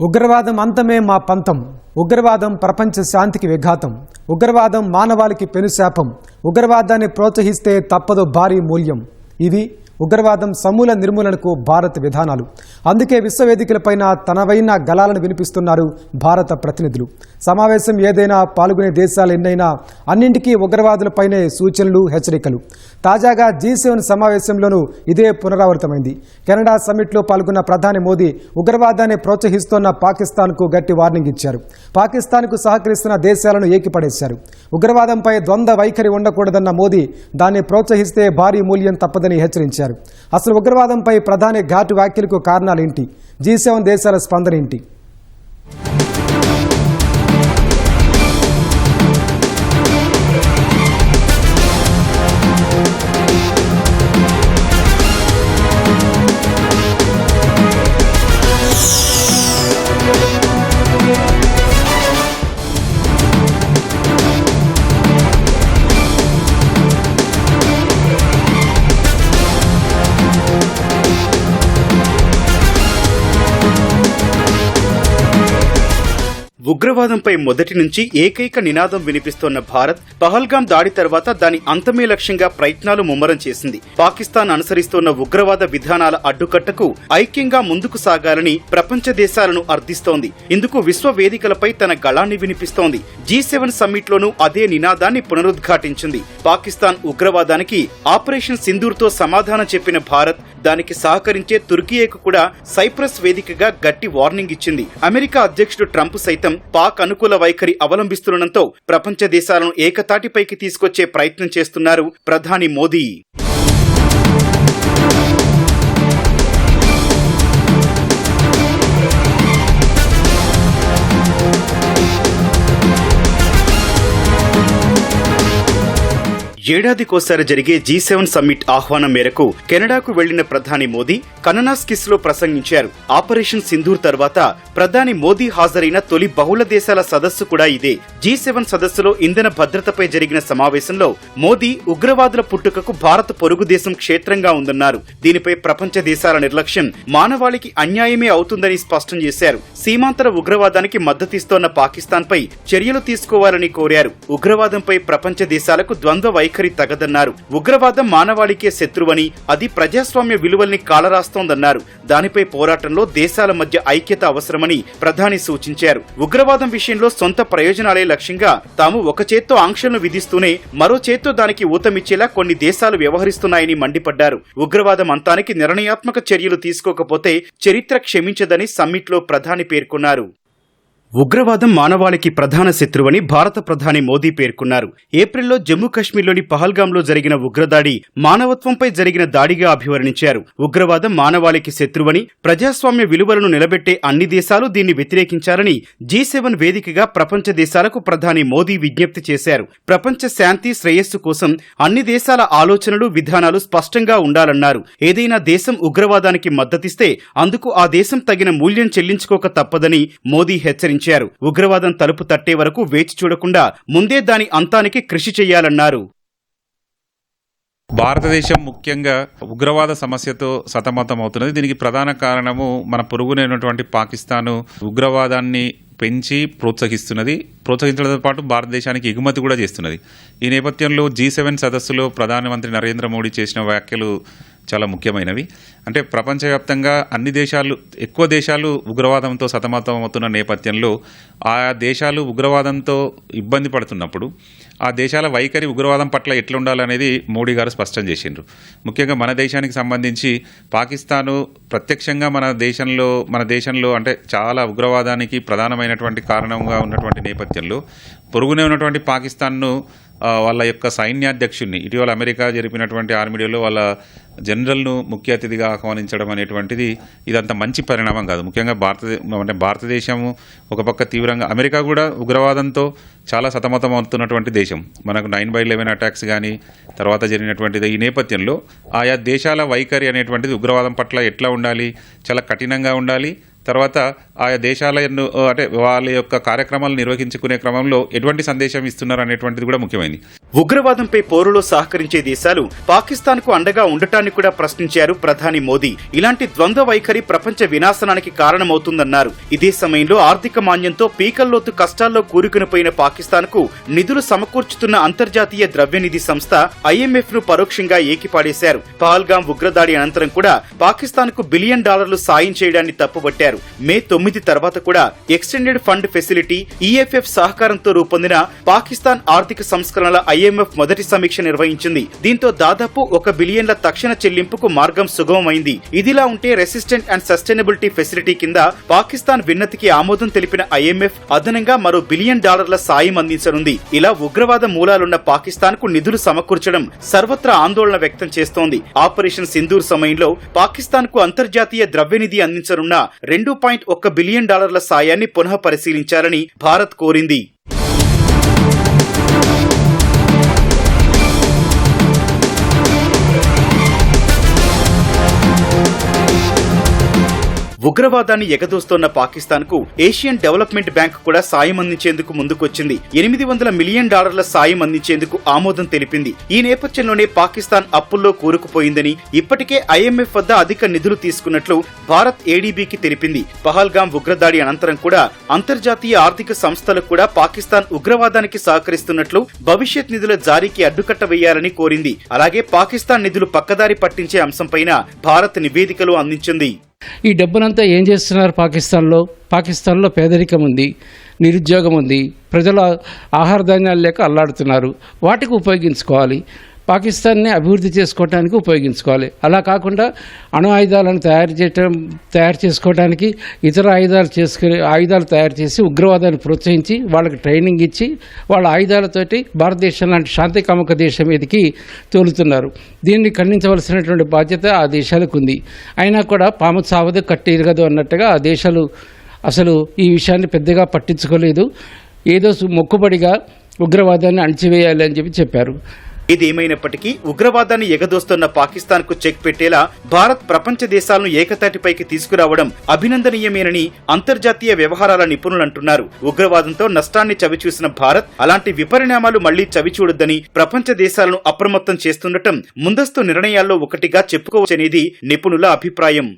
ఉగ్రవాదం అంతమే మా పంతం. ఉగ్రవాదం ప్రపంచ శాంతికి విఘాతం. ఉగ్రవాదం మానవాళికి పెనుశాపం ఉగ్రవాదాన్ని ప్రోత్సహిస్తే తప్పదు భారీ మూల్యం. ఇవి ఉగ్రవాదం సమూల నిర్మూలనకు భారత్ విధానాలు. అందుకే విశ్వవేదికలపైన తనవైన గలాలను వినిపిస్తున్నారు భారత ప్రతినిధులు. సమావేశం ఏదైనా పాల్గొనే దేశాలు ఎన్నైనా అన్నింటికీ ఉగ్రవాదులపైనే సూచనలు హెచ్చరికలు. తాజాగా జీ సెవెన్ సమావేశంలోనూ ఇదే పునరావృతమైంది. కెనడా సమ్మిట్లో పాల్గొన్న ప్రధాని మోదీ ఉగ్రవాదాన్ని ప్రోత్సహిస్తోన్న పాకిస్తాన్కు గట్టి వార్నింగ్ ఇచ్చారు. పాకిస్తాన్కు సహకరిస్తున్న దేశాలను ఏకిపడేశారు. ఉగ్రవాదంపై ద్వంద్వ వైఖరి ఉండకూడదన్న మోదీ దాన్ని ప్రోత్సహిస్తే భారీ మూల్యం తప్పదని హెచ్చరించారు. అసలు ఉగ్రవాదంపై ప్రధాని ఘాటు వ్యాఖ్యలకు కారణాలేంటి జీ సెవెన్ దేశాల స్పందన ఏంటి? ఉగ్రవాదంపై మొదటి నుంచి ఏకైక నినాదం వినిపిస్తోన్న భారత్ పహల్గాం దాడి తర్వాత దాని అంతమే లక్ష్యంగా ప్రయత్నాలు ముమ్మరం చేసింది. పాకిస్తాన్ అనుసరిస్తోన్న ఉగ్రవాద విధానాల అడ్డుకట్టకు ఐక్యంగా ముందుకు సాగాలని ప్రపంచ దేశాలను అర్థిస్తోంది. ఇందుకు విశ్వ వేదికలపై తన గళాన్ని వినిపిస్తోంది. జీ సెవెన్ సమ్మిట్లోనూ అదే నినాదాన్ని పునరుద్ఘాటించింది. పాకిస్తాన్ ఉగ్రవాదానికి ఆపరేషన్ సింధూర్తో సమాధానం చెప్పిన భారత్ దానికి సహకరించే తుర్కియేకు కూడా సైప్రస్ వేదికగా గట్టి వార్నింగ్ ఇచ్చింది. అమెరికా అధ్యక్షుడు ట్రంప్ సైతం పాక్ అనుకూల వైఖరి అవలంబిస్తుండటంతో ప్రపంచ దేశాలను ఏకతాటిపైకి తీసుకొచ్చే ప్రయత్నం చేస్తున్నారు ప్రధాని మోదీ. ఏడాదికోసారి జరిగే జీ సెవెన్ సమ్మిట్ ఆహ్వానం మేరకు కెనడాకు వెళ్ళిన ప్రధాని మోదీ కననాస్కిస్లో ప్రసంగించారు. ఆపరేషన్ సింధూర్ తర్వాత ప్రధాని మోదీ హాజరైన తొలి బహుళ దేశాల సదస్సు కూడా ఇదే. జీ సెవెన్ సదస్సులో ఇంధన భద్రతపై జరిగిన సమావేశంలో మోదీ ఉగ్రవాదుల పుట్టుకకు భారత్ పొరుగు దేశం క్షేత్రంగా ఉందన్నారు. దీనిపై ప్రపంచ దేశాల నిర్లక్ష్యం మానవాళికి అన్యాయమే అవుతుందని స్పష్టం చేశారు. సీమాంతర ఉగ్రవాదానికి మద్దతిస్తోన్న పాకిస్తాన్ పై చర్యలు తీసుకోవాలని కోరారు. ఉగ్రవాదంపై ప్రపంచ దేశాలకు ద్వంద్వ వైఖరి తగదన్నారు. ఉగ్రవాదం మానవాళికే శత్రువని అది ప్రజాస్వామ్య విలువల్ని కాలరాస్తోందన్నారు. దానిపై పోరాటంలో దేశాల మధ్య ఐక్యత అవసరమని ప్రధాని సూచించారు. ఉగ్రవాదం విషయంలో సొంత ప్రయోజనాలే లక్ష్యంగా తాము ఒక చేత్తో ఆంక్షలను విధిస్తూనే మరో చేత్తో దానికి ఊతమిచ్చేలా కొన్ని దేశాలు వ్యవహరిస్తున్నాయని మండిపడ్డారు. ఉగ్రవాదం అంతానికి నిర్ణయాత్మక చర్యలు తీసుకోకపోతే చరిత్ర క్షమించదని సమ్మిట్లో ప్రధాని పేర్కొన్నారు. ఉగ్రవాదం మానవాళికి ప్రధాన శత్రువని భారత ప్రధాని మోదీ పేర్కొన్నారు. ఏప్రిల్లో జమ్మూ కశ్మీర్లోని పహల్గాంలో జరిగిన ఉగ్రదాడి మానవత్వంపై జరిగిన దాడిగా అభివర్ణించారు. ఉగ్రవాదం మానవాళికి శత్రువని ప్రజాస్వామ్య విలువలను నిలబెట్టే అన్ని దేశాలు దీన్ని వ్యతిరేకించాలని జీ సెవెన్ వేదికగా ప్రపంచ దేశాలకు ప్రధాని మోదీ విజ్ఞప్తి చేశారు. ప్రపంచ శాంతి శ్రేయస్సు కోసం అన్ని దేశాల ఆలోచనలు విధానాలు స్పష్టంగా ఉండాలన్నారు. ఏదైనా దేశం ఉగ్రవాదానికి మద్దతిస్తే అందుకు ఆ దేశం తగిన మూల్యం చెల్లించుకోక తప్పదని మోదీ హెచ్చరించారు. ఉగ్రవాదం తలుపు తట్టే వరకు వేచి చూడకుండా ముందే దాని అంతానికి కృషి చేయాలన్నారు. భారతదేశం ముఖ్యంగా ఉగ్రవాద సమస్యతో సతమతం అవుతున్నది దీనికి ప్రధాన కారణము మన పొరుగునైనటువంటి పాకిస్తాను ఉగ్రవాదాన్ని పెంచి ప్రోత్సహిస్తున్నది. ప్రోత్సహించడంతో పాటు భారతదేశానికి ఎగుమతి కూడా చేస్తున్నది. ఈ నేపథ్యంలో జీ సెవెన్ సదస్సులో ప్రధానమంత్రి నరేంద్ర మోడీ చేసిన వ్యాఖ్యలు చాలా ముఖ్యమైనవి. అంటే ప్రపంచవ్యాప్తంగా అన్ని దేశాలు ఎక్కువ దేశాలు ఉగ్రవాదంతో సతమతం అవుతున్న నేపథ్యంలో ఆయా దేశాలు ఉగ్రవాదంతో ఇబ్బంది పడుతున్నప్పుడు ఆ దేశాల వైఖరి ఉగ్రవాదం పట్ల ఎట్లుండాలనేది మోడీ గారు స్పష్టం చేసిండ్రు. ముఖ్యంగా మన దేశానికి సంబంధించి పాకిస్తాను ప్రత్యక్షంగా మన దేశంలో మన దేశంలో అంటే చాలా ఉగ్రవాదానికి ప్రధానమైనటువంటి కారణంగా ఉన్నటువంటి నేపథ్యంలో పొరుగునే ఉన్నటువంటి పాకిస్తాన్ను వాళ్ళ యొక్క సైన్యాధ్యక్షుడిని ఇటీవల అమెరికా జరిపినటువంటి ఆర్మీడియోలో వాళ్ళ జనరల్ను ముఖ్య అతిథిగా ఆహ్వానించడం అనేటువంటిది ఇదంత మంచి పరిణామం కాదు. ముఖ్యంగా భారతదే అంటే భారతదేశము ఒక పక్క తీవ్రంగా అమెరికా కూడా ఉగ్రవాదంతో చాలా సతమతం అవుతున్నటువంటి దేశం. మనకు నైన్ బై లెవెన్ అటాక్స్ కానీ తర్వాత జరిగినటువంటిది ఈ నేపథ్యంలో ఆయా దేశాల వైఖరి అనేటువంటిది ఉగ్రవాదం పట్ల ఎట్లా ఉండాలి చాలా కఠినంగా ఉండాలి తర్వాత ఆయా దేశాలను అంటే వాళ్ళ యొక్క కార్యక్రమాలు నిర్వహించుకునే క్రమంలో ఎటువంటి సందేశం ఇస్తున్నారు అనేటువంటిది కూడా ముఖ్యమైనది ఉగ్రవాదంపై పోరులో సహకరించే దేశాలు పాకిస్తాన్కు అండగా ఉండటాన్ని కూడా ప్రశ్నించారు ప్రధాని మోదీ. ఇలాంటి ద్వంద్వ వైఖరి ప్రపంచ వినాశనానికి కారణమవుతుందన్నారు. ఇదే సమయంలో ఆర్థిక మాన్యంతో పీకల్లోతు కష్టాల్లో కూరుకునిపోయిన పాకిస్తాన్కు నిధులు సమకూర్చుతున్న అంతర్జాతీయ ద్రవ్యనిధి సంస్థ ఐఎంఎఫ్ను పరోక్షంగా ఏకిపాడేశారు. పహల్గాం ఉగ్రదాడి అనంతరం కూడా పాకిస్తాన్కు బిలియన్ డాలర్లు సాయం చేయడాన్ని తప్పుపట్టారు మే తొమ్మిది తర్వాత కూడా ఎక్స్టెండెడ్ ఫండ్ ఫెసిలిటీ ఈఎఫ్ఎఫ్ సహకారంతో రూపొందిన పాకిస్తాన్ ఆర్థిక సంస్కరణల ఐఎంఎఫ్ మొదటి సమీక్ష నిర్వహించింది. దీంతో దాదాపు ఒక బిలియన్ల తక్షణ చెల్లింపుకు మార్గం సుగమమైంది. ఇదిలా ఉంటే రెసిస్టెంట్ అండ్ సస్టైనబిలిటీ ఫెసిలిటీ కింద పాకిస్తాన్ విన్నతికి ఆమోదం తెలిపిన ఐఎంఎఫ్ అదనంగా మరో బిలియన్ డాలర్ల సాయం అందించనుంది. ఇలా ఉగ్రవాద మూలాలున్న పాకిస్తాన్కు నిధులు సమకూర్చడం సర్వత్రా ఆందోళన వ్యక్తం చేస్తోంది. ఆపరేషన్ సింధూర్ సమయంలో పాకిస్తాన్కు అంతర్జాతీయ ద్రవ్యనిధి అందించనున్న రెండు పాయింట్ ఒక్క బిలియన్ డాలర్ల సాయాన్ని పునః పరిశీలించాలని భారత్ కోరింది. ఉగ్రవాదాన్ని ఎగదోస్తోన్న పాకిస్తాన్కు ఏషియన్ డెవలప్మెంట్ బ్యాంక్ కూడా సాయం అందించేందుకు ముందుకొచ్చింది. ఎనిమిది వందల మిలియన్ డాలర్ల సాయం అందించేందుకు ఆమోదం తెలిపింది. ఈ నేపథ్యంలోనే పాకిస్తాన్ అప్పుల్లో కూరుకుపోయిందని ఇప్పటికే ఐఎంఎఫ్ వద్ద అధిక నిధులు తీసుకున్నట్లు భారత్ ఏడీబీకి తెలిపింది. పహల్గాం ఉగ్రదాడి అనంతరం కూడా అంతర్జాతీయ ఆర్థిక సంస్థలు కూడా పాకిస్తాన్ ఉగ్రవాదానికి సహకరిస్తున్నట్లు భవిష్యత్ నిధుల జారీకి అడ్డుకట్ట వేయాలని కోరింది. అలాగే పాకిస్తాన్ నిధులు పక్కదారి పట్టించే అంశంపైన భారత్ నివేదికలు అందించింది. ఈ డబ్బునంతా ఏం చేస్తున్నారు పాకిస్తాన్లో? పాకిస్తాన్లో పేదరికం ఉంది నిరుద్యోగం ఉంది ప్రజలు ఆహార ధాన్యాలు లేక అల్లాడుతున్నారు. వాటికి ఉపయోగించుకోవాలి. పాకిస్తాన్ని అభివృద్ధి చేసుకోవడానికి ఉపయోగించుకోవాలి. అలా కాకుండా అణు ఆయుధాలను తయారు చేయటం తయారు చేసుకోవడానికి ఇతర ఆయుధాలు చేసుకునే ఆయుధాలు తయారు చేసి ఉగ్రవాదాన్ని ప్రోత్సహించి వాళ్ళకి ట్రైనింగ్ ఇచ్చి వాళ్ళ ఆయుధాలతోటి భారతదేశం లాంటి శాంతి కామక దేశం మీదకి తోలుతున్నారు. దీన్ని ఖండించవలసినటువంటి బాధ్యత ఆ దేశాలకు ఉంది. అయినా కూడా పాము చావదు కట్టి ఇరగదు అన్నట్టుగా ఆ దేశాలు అసలు ఈ విషయాన్ని పెద్దగా పట్టించుకోలేదు. ఏదో సు- మొక్కుబడిగా ఉగ్రవాదాన్ని అణిచివేయాలి అని చెప్పి చెప్పారు. ఇదేమైనప్పటికీ ఉగ్రవాదాన్ని ఎగదోస్తున్న పాకిస్తాన్కు చెక్ పెట్టేలా భారత్ ప్రపంచ దేశాలను ఏకతాటిపైకి తీసుకురావడం అభినందనీయమేనని అంతర్జాతీయ వ్యవహారాల నిపుణులు అంటున్నారు. ఉగ్రవాదంతో నష్టాన్ని చవిచూసిన భారత్ అలాంటి విపరిణామాలు మళ్ళీ చవిచూడొద్దని ప్రపంచ దేశాలను అప్రమత్తం చేస్తుండటం ముందస్తు నిర్ణయాల్లో ఒకటిగా చెప్పుకోవచ్చనేది నిపుణుల అభిప్రాయం.